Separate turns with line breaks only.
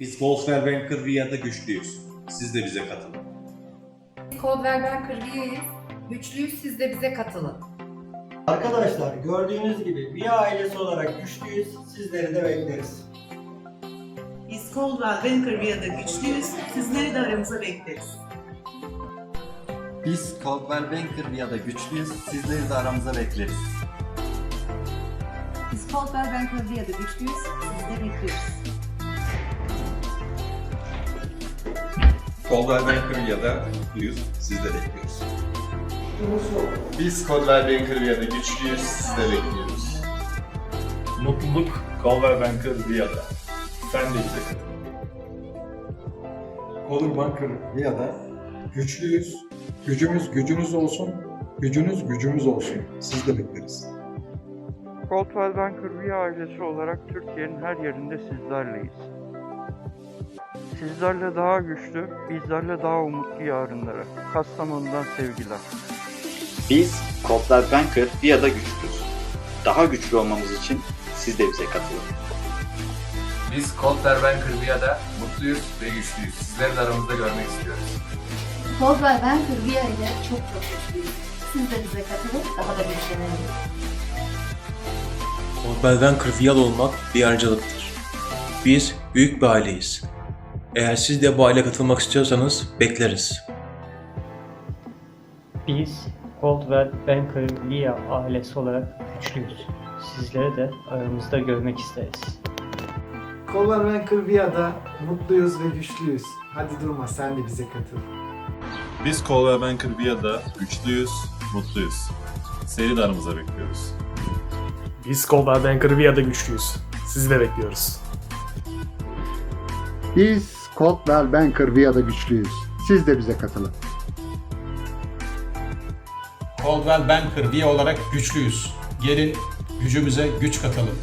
Biz Goldwell Banker Via'da güçlüyüz. Siz de bize katılın.
Coldwell Banker üyeyiz. Güçlüyüz siz de bize katılın.
Arkadaşlar gördüğünüz gibi bir ailesi olarak güçlüyüz. Sizleri de bekleriz.
Biz Coldwell Banker Via'da güçlüyüz. Sizleri de aramıza bekleriz.
Biz Caldwell Banker Via'da güçlüyüz. Sizleri de aramıza bekleriz.
Biz Coldwell Banker Via'da güçlüyüz. De bekliyoruz.
Coldwell Banker ya da güçlüyüz. Siz de bekliyoruz.
Biz Codwell Banker Via'da güçlüyüz, siz de bekliyoruz.
Mutluluk Coldwell Banker Via'da. Sen de bize katıl.
Olur Banker Via'da güçlüyüz. Gücümüz gücünüz olsun. Gücünüz gücümüz olsun. Siz de bekleriz.
Coldwell Banker Via ailesi olarak Türkiye'nin her yerinde sizlerleyiz. Sizlerle daha güçlü, bizlerle daha umutlu yarınlara. Kastamonu'dan sevgiler.
Biz Coldwell Banker Via'da güçlüyüz. Daha güçlü olmamız için siz de bize katılın.
Biz Coldwell Banker Via'da mutluyuz ve güçlüyüz. Sizleri de aramızda görmek istiyoruz.
Coldwell Banker Via ile çok çok güçlüyüz. Siz de bize katılın, daha da güçlenelim.
Coldwell Banker olmak bir ayrıcalıktır. Biz büyük bir aileyiz. Eğer siz de bu aileye katılmak istiyorsanız bekleriz.
Biz Coldwell Banker Via ailesi olarak güçlüyüz. Sizleri de aramızda görmek isteriz.
Coldwell Banker Via'da mutluyuz ve güçlüyüz. Hadi durma sen de bize katıl.
Biz Codwell Banker Via'da güçlüyüz, mutluyuz. Seni de aramıza bekliyoruz.
Biz Coldwell Banker Via'da güçlüyüz. Sizi de bekliyoruz.
Biz Coldwell Banker Via'da güçlüyüz. Siz de bize katılın.
Coldwell Banker Via olarak güçlüyüz. Gelin gücümüze güç katalım.